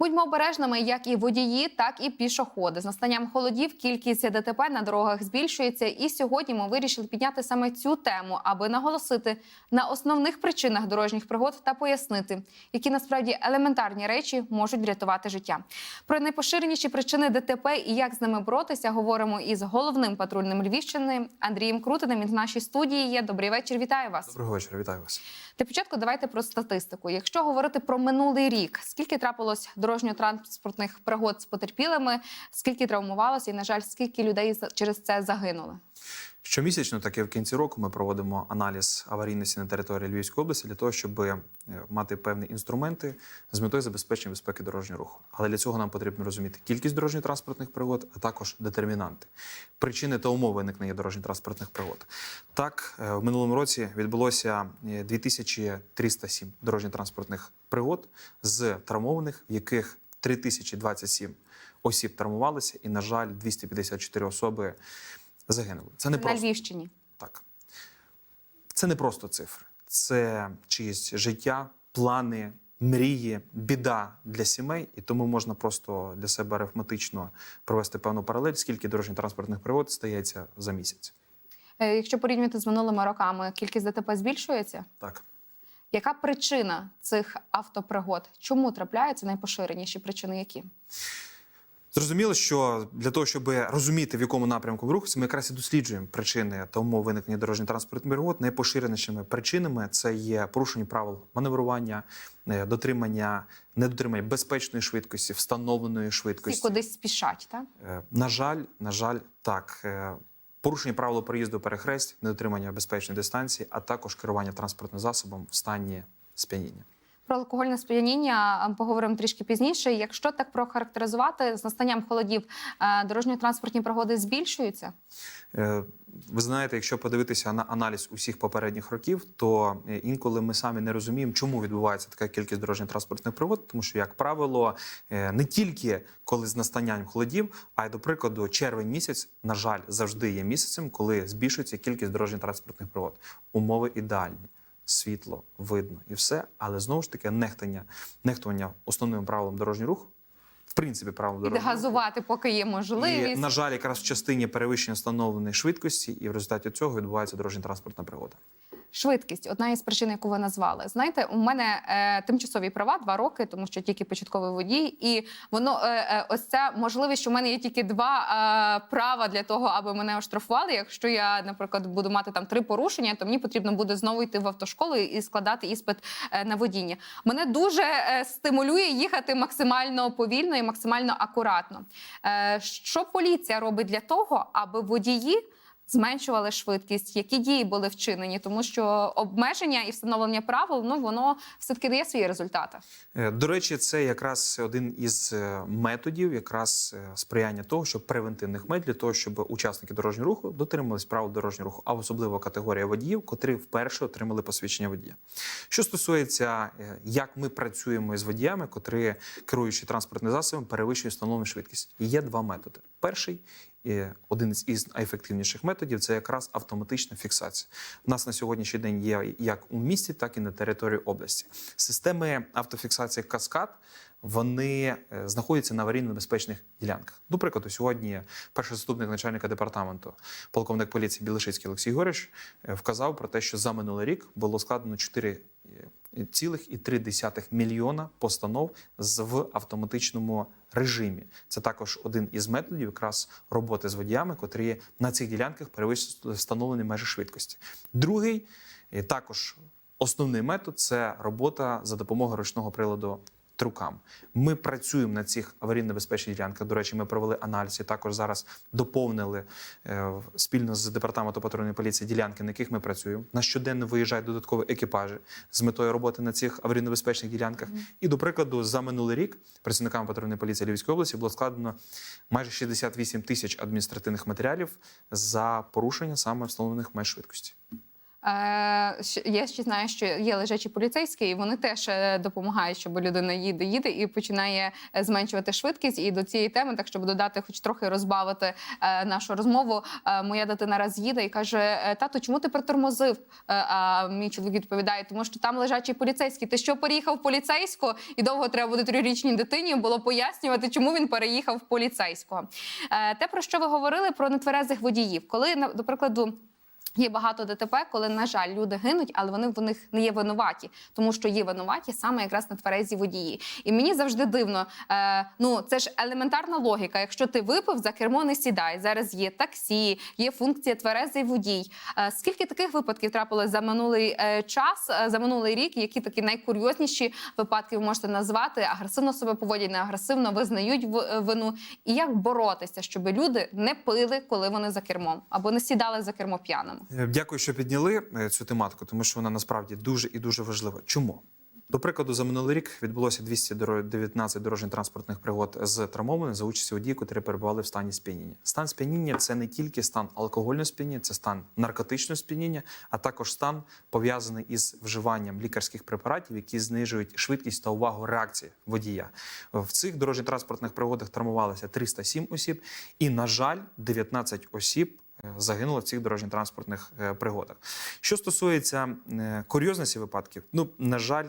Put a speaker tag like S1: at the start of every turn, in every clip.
S1: Будьмо обережними, як і водії, так і пішоходи. З настанням холодів кількість ДТП на дорогах збільшується. І сьогодні ми вирішили підняти саме цю тему, аби наголосити на основних причинах дорожніх пригод та пояснити, які насправді елементарні речі можуть врятувати життя. Про найпоширеніші причини ДТП і як з ними боротися, говоримо із головним патрульним Львівщини Андрієм Крутиним. Він в нашій студії є. Добрий вечір. Вітаю вас.
S2: Доброго вечора, вітаю вас.
S1: Для початку давайте про статистику. Якщо говорити про минулий рік, скільки трапилось дорожньо-транспортних пригод з потерпілими, скільки травмувалося, і на жаль, скільки людей через це загинули?
S2: Щомісячно, так і в кінці року, ми проводимо аналіз аварійності на території Львівської області для того, щоб е, мати певні інструменти з метою забезпечення безпеки дорожнього руху. Але для цього нам потрібно розуміти кількість дорожньо-транспортних пригод, а також детермінанти, причини та умови виникнення дорожньо-транспортних пригод. Так, е, в минулому році відбулося е, 2307 дорожньо-транспортних пригод з травмованих, в яких 3027 осіб травмувалися, і, на жаль, 254 особи загинули. Це не
S1: на
S2: просто
S1: Львівщині.
S2: так. Це не просто цифри, це чиєсь життя, плани, мрії, біда для сімей. І тому можна просто для себе арифметично провести певну паралель, скільки дорожньо-транспортних пригод стається за місяць.
S1: Е, Якщо порівнювати з минулими роками, кількість ДТП збільшується.
S2: Так.
S1: Яка причина цих автопригод? Чому трапляються найпоширеніші причини? Які
S2: Зрозуміло, що для того, щоб розуміти, в якому напрямку ми рухаємося, ми якраз і досліджуємо причини та умови виникнення дорожньо-транспортних пригод. Найпоширенішими причинами це є порушення правил маневрування, е, дотримання, недотримання безпечної швидкості, встановленої
S1: всі
S2: швидкості.
S1: кудись спішать? Так
S2: Е, На жаль, на жаль, так. Е, Порушення правил проїзду перехресть, недотримання безпечної дистанції, а також керування транспортним засобом в стані сп'яніння.
S1: Про алкогольне сп'яніння поговоримо трішки пізніше. Якщо так прохарактеризувати з настанням холодів, е, дорожньо-транспортні пригоди збільшуються.
S2: Е, Ви знаєте, якщо подивитися на аналіз усіх попередніх років, то е, інколи ми самі не розуміємо, чому відбувається така кількість дорожньо-транспортних пригод, тому що, як правило, не тільки коли з настанням холодів, а й до прикладу, червень місяць, на жаль, завжди є місяцем, коли збільшується кількість дорожньо-транспортних пригод. Умови ідеальні. Світло видно і все, але знову ж таки нехтання, нехтування основним правилом дорожнього руху, в принципі, правилом
S1: І
S2: дорожнього руху.
S1: газувати, поки є можливість.
S2: І, на жаль, якраз в частині перевищення встановленої швидкості, і в результаті цього відбувається дорожньо-транспортна пригода.
S1: Швидкість одна із причин, яку ви назвали. Знаєте, у мене е, тимчасові права два роки, тому що тільки початковий водій, і воно е, е, ось ця можливість, що в мене є тільки два е, права для того, аби мене оштрафували. Якщо я, наприклад, буду мати там три порушення, то мені потрібно буде знову йти в автошколу і складати іспит е, на водіння. Мене дуже е, стимулює їхати максимально повільно і максимально акуратно. Е, що поліція робить для того, аби водії зменшували швидкість, які дії були вчинені, тому що обмеження і встановлення правил ну воно все таки дає свої результати.
S2: Е, До речі, це якраз один із е, методів, якраз е, сприяння того, що превентивних методів для того, щоб учасники дорожнього руху дотримувались правил дорожнього руху, а особливо категорія водіїв, котрі вперше отримали посвідчення водія. Що стосується, як ми працюємо з водіями, котрі керуючи транспортним засобом, перевищують встановлену швидкість. Є два методи. Перший і один із найефективніших методів це якраз автоматична фіксація. У нас на сьогоднішній день є як у місті, так і на території області. Системи автофіксації каскад. Вони е, знаходяться на аварійно-безпечних ділянках. До прикладу, сьогодні перший заступник начальника департаменту, полковник поліції Білишицький Олексій Гориш е, вказав про те, що за минулий рік було складено 4 цілих і 3 мільйона постанов в автоматичному режимі. Це також один із методів якраз роботи з водіями, котрі на цих ділянках перевищують встановлені межі швидкості. Другий е, також основний метод це робота за допомогою ручного приладу. Трукам ми працюємо на цих аварійно-безпечних ділянках. До речі, ми провели аналіз і також зараз доповнили е, спільно з департаментом патрульної поліції ділянки, на яких ми працюємо. На щоденно виїжджають додаткові екіпажі з метою роботи на цих аварійно-безпечних ділянках. І до прикладу, за минулий рік працівниками патрульної поліції Львівської області було складено майже 68 тисяч адміністративних матеріалів за порушення саме встановлених меж швидкості.
S1: Е, я ще знаю, що є лежачі поліцейські, і вони теж е, допомагають, щоб людина їде, їде і починає е, зменшувати швидкість. І до цієї теми, так щоб додати, хоч трохи розбавити нашу розмову. моя дитина раз їде і каже: «Е, Тато, чому ти притормозив? А мій чоловік відповідає, тому що там лежачий поліцейський. Ти що переїхав поліцейську? І довго треба буде трирічній дитині було пояснювати, чому він переїхав поліцейського. Те, про що ви говорили про нетверезих водіїв, коли на- до прикладу. Є багато ДТП, коли, на жаль, люди гинуть, але вони в них не є винуваті, тому що є винуваті саме якраз нетверезі водії. І мені завжди дивно. Е, ну це ж елементарна логіка. Якщо ти випив, за кермо не сідай. Зараз є таксі, є функція тверезий водій. Е, скільки таких випадків трапилось за минулий е, час, е, за минулий рік? Які такі найкурйозніші випадки ви можете назвати? Агресивно себе поводять, не агресивно визнають в- е, вину. І як боротися, щоб люди не пили, коли вони за кермом, або не сідали за кермо п'яними?
S2: Е, Дякую, що підняли е, цю тематику, тому що вона насправді дуже і дуже важлива. Чому? До прикладу, за минулий рік відбулося 219 дорожньо-транспортних пригод з травмованими за участі водіїв, котрі перебували в стані сп'яніння. Стан сп'яніння це не тільки стан алкогольного сп'яніння, це стан наркотичного сп'яніння, а також стан пов'язаний із вживанням лікарських препаратів, які знижують швидкість та увагу реакції водія. В цих дорожньо-транспортних пригодах травмувалося 307 осіб, і, на жаль, 19 осіб загинуло в цих дорожньо-транспортних е, пригодах. Що стосується е, курйозності випадків, ну на жаль,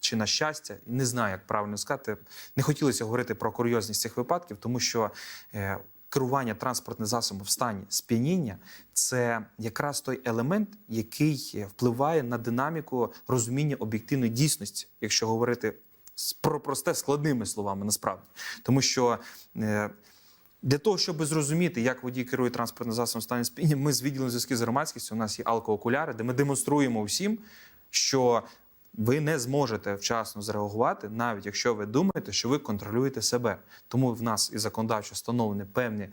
S2: чи на щастя, не знаю, як правильно сказати, не хотілося говорити про курйозність цих випадків, тому що. е, Керування транспортним засобом в стані сп'яніння це якраз той елемент, який впливає на динаміку розуміння об'єктивної дійсності, якщо говорити про просте складними словами, насправді, тому що для того, щоб зрозуміти, як водій керує транспортним засобом стані сп'яніння, ми з відділом зв'язки з громадськістю, у нас є алкоокуляри, де ми демонструємо всім, що ви не зможете вчасно зреагувати, навіть якщо ви думаєте, що ви контролюєте себе. Тому в нас і законодавчо встановлені певні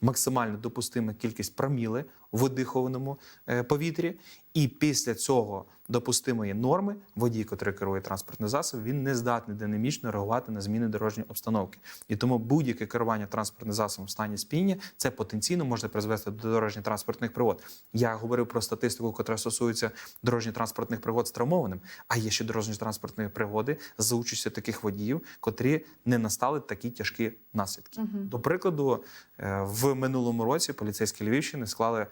S2: максимально допустима кількість проміли видихованому е, повітрі, і після цього допустимої норми водій, котрий керує транспортним засобом, він не здатний динамічно реагувати на зміни дорожньої обстановки. І тому будь-яке керування транспортним засобом в стані сп'яніння це потенційно може призвести до дорожньо-транспортних пригод. Я говорив про статистику, яка стосується дорожньо-транспортних пригод з травмованим. А є ще дорожньо-транспортні пригоди за участю таких водіїв, котрі не настали такі тяжкі наслідки. До прикладу, е, в минулому році поліцейські Львівщини склали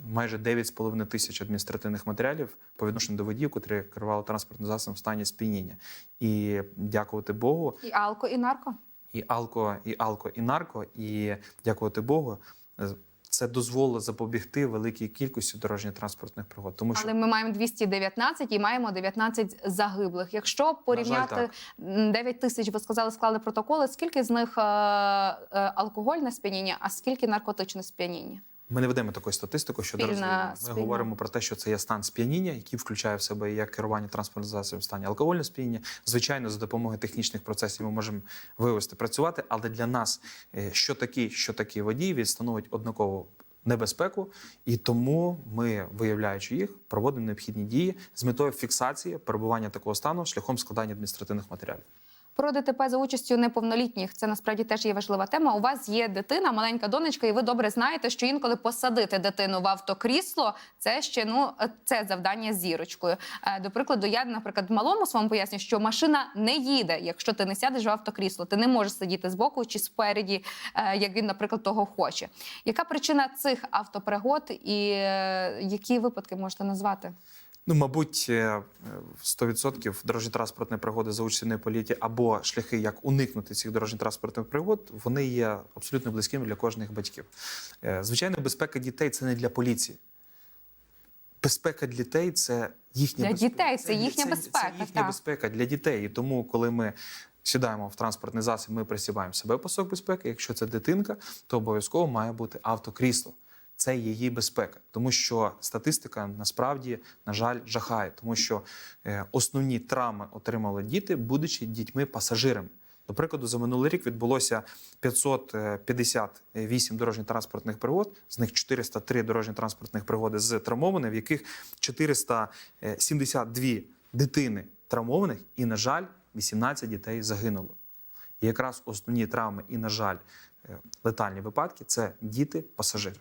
S2: майже 9,5 тисяч адміністративних матеріалів по відношенню до водіїв, котрі керували транспортним засобом в стані сп'яніння. І дякувати Богу,
S1: І алко, і нарко.
S2: і алко, і алко, і нарко, і дякувати Богу. Це дозволило запобігти великій кількості дорожньо-транспортних пригод. Тому що
S1: Але ми маємо 219 і маємо 19 загиблих. Якщо порівняти м, 9 тисяч, ви сказали, склали протоколи. Скільки з них е, е, алкогольне сп'яніння, а скільки наркотичне сп'яніння?
S2: Ми не ведемо такої статистики щодо
S1: Спільна-.
S2: Ми
S1: спільна.
S2: говоримо про те, що це є стан сп'яніння, який включає в себе як керування транспортним засобом в стані алкогольного сп'яніння. Звичайно, за допомогою технічних процесів ми можемо вивести працювати, але для нас е, що такий, що такий водій, він становить однакову небезпеку, і тому ми, виявляючи їх, проводимо необхідні дії з метою фіксації перебування такого стану шляхом складання адміністративних матеріалів.
S1: Про ДТП за участю неповнолітніх це насправді теж є важлива тема. У вас є дитина, маленька донечка, і ви добре знаєте, що інколи посадити дитину в автокрісло це ще ну це завдання з зірочкою. Е, До прикладу, я, наприклад, малому своєму поясню, що машина не їде, якщо ти не сядеш в автокрісло. Ти не можеш сидіти збоку чи спереді, е, як він, наприклад, того хоче. Яка причина цих автопригод і е, які випадки можете назвати?
S2: Ну, мабуть, е, е, 100% дорожньо-транспортні пригоди за участю політі або шляхи, як уникнути цих дорожньо-транспортних пригод, вони є абсолютно близькими для кожних батьків. Е, Звичайно, безпека дітей це не для поліції. Безпека дітей це їхня
S1: Для
S2: безпека.
S1: дітей це їхня безпека,
S2: Це їхня
S1: так.
S2: безпека для дітей. І тому, коли ми сідаємо в транспортний засіб, ми присібаємо себе пасок безпеки. Якщо це дитинка, то обов'язково має бути автокрісло. Це її безпека, тому що статистика насправді, на жаль, жахає, тому що е, основні травми отримали діти, будучи дітьми-пасажирами. До прикладу, за минулий рік відбулося 558 дорожньо-транспортних пригод, з них 403 дорожньо-транспортних пригоди з травмованими, в яких 472 дитини травмованих, і, на жаль, 18 дітей загинуло. І якраз основні травми і, на жаль, е, летальні випадки це діти-пасажири.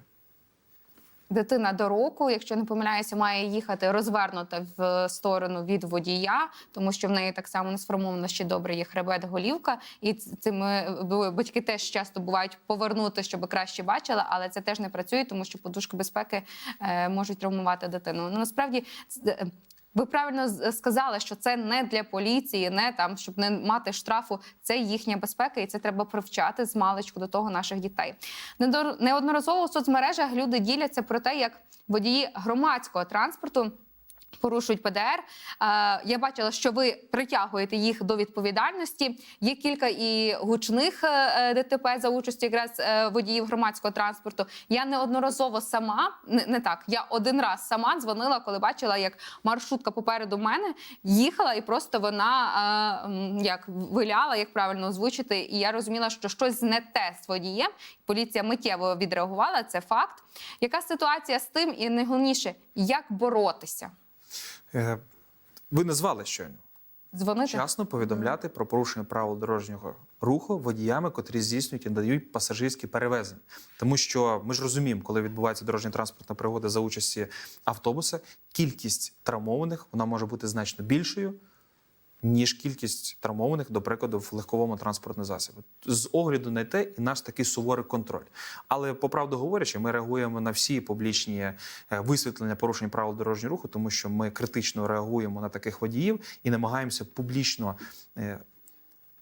S1: Дитина до року, якщо не помиляюся, має їхати розвернута в сторону від водія, тому що в неї так само не сформовано ще добре є хребет, голівка, і цими цим е, батьки теж часто бувають повернути, щоб краще бачила, але це теж не працює, тому що подушки безпеки е, можуть травмувати дитину. Ну насправді. Е, ви правильно сказали, що це не для поліції, не там, щоб не мати штрафу. Це їхня безпека, і це треба привчати з маличку до того наших дітей. Неодноразово в соцмережах люди діляться про те, як водії громадського транспорту. Порушують ПДР. Е, я бачила, що ви притягуєте їх до відповідальності. Є кілька і гучних е, ДТП за участі якраз е, водіїв громадського транспорту. Я неодноразово сама не, так. Я один раз сама дзвонила, коли бачила, як маршрутка попереду мене їхала, і просто вона е, як виляла, як правильно озвучити. І я розуміла, що щось не те з водієм. Поліція миттєво відреагувала. Це факт. Яка ситуація з тим, і найголовніше, як боротися?
S2: Е, Ви назвали щойно.
S1: Дзвонити
S2: Вчасно повідомляти про порушення правил дорожнього руху водіями, котрі здійснюють і надають пасажирські перевезення. Тому що ми ж розуміємо, коли відбувається дорожня транспортна пригода за участі автобуса, кількість травмованих вона може бути значно більшою. Ніж кількість травмованих, до прикладу, в легковому транспортному засобі. З огляду на те і наш такий суворий контроль. Але по правду говорячи, ми реагуємо на всі публічні е, висвітлення порушень правил дорожнього руху, тому що ми критично реагуємо на таких водіїв і намагаємося публічно е,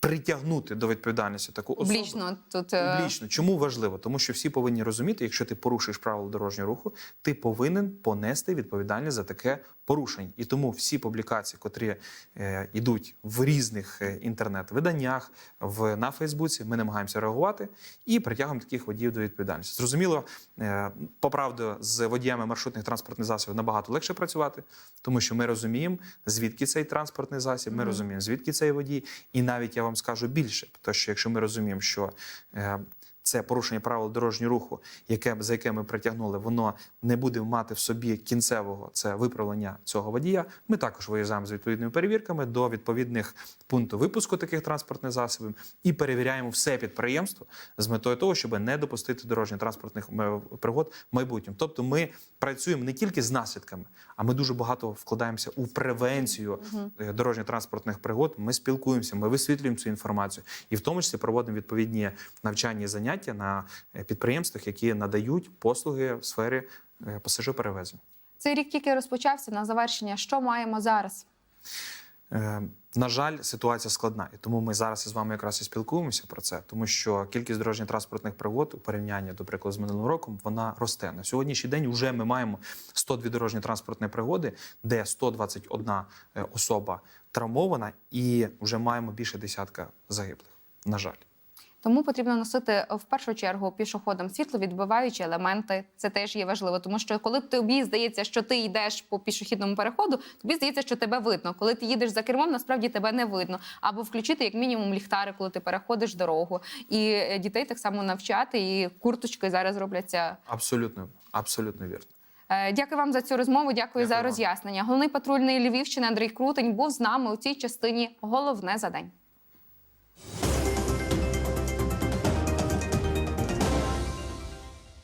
S2: притягнути до відповідальності таку особу.
S1: публічно тут е,
S2: Публічно. Чому важливо? Тому що всі повинні розуміти, якщо ти порушуєш правила дорожнього руху, ти повинен понести відповідальність за таке порушення. І тому всі публікації, котрі е, йдуть в різних е, інтернет-виданнях, в на Фейсбуці, ми намагаємося реагувати і притягуємо таких водіїв до відповідальності. Зрозуміло, е, по правду, з водіями маршрутних транспортних засобів набагато легше працювати, тому що ми розуміємо, звідки цей транспортний засіб, ми розуміємо, звідки цей водій, і навіть я вам скажу більше, тому що якщо ми розуміємо, що е, це порушення правил дорожнього руху, яке за яке ми притягнули, воно не буде мати в собі кінцевого це виправлення цього водія. Ми також виїжджаємо з відповідними перевірками до відповідних пунктів випуску таких транспортних засобів і перевіряємо все підприємство з метою того, щоб не допустити дорожньо-транспортних е, пригод в майбутньому. Тобто, ми працюємо не тільки з наслідками, а ми дуже багато вкладаємося у превенцію е, дорожньо-транспортних пригод. Ми спілкуємося, ми висвітлюємо цю інформацію, і в тому числі проводимо відповідні навчальні заняття на е, підприємствах, які надають послуги в сфері е, пасажироперевезень.
S1: цей рік тільки розпочався на завершення. Що маємо зараз?
S2: Е, На жаль, ситуація складна, і тому ми зараз із вами якраз і спілкуємося про це, тому що кількість дорожньо-транспортних пригод у порівнянні, до прикладу, з минулим роком, вона росте. На сьогоднішній день вже ми маємо 102 дорожньо-транспортні пригоди, де 121 е, особа травмована, і вже маємо більше десятка загиблих. На жаль.
S1: Тому потрібно носити е, в першу чергу пішоходам світловідбиваючі елементи. Це теж є важливо, тому що коли тобі здається, що ти йдеш по пішохідному переходу, тобі здається, що тебе видно. Коли ти їдеш за кермом, насправді тебе не видно. Або включити як мінімум ліхтари, коли ти переходиш дорогу. І е, дітей так само навчати. І курточки зараз робляться.
S2: Абсолютно, абсолютно вірно.
S1: Е, Дякую вам за цю розмову. Дякую,
S2: Дякую
S1: за роз'яснення. Головний патрульний Львівщини Андрій Крутень був з нами у цій частині. Головне за день.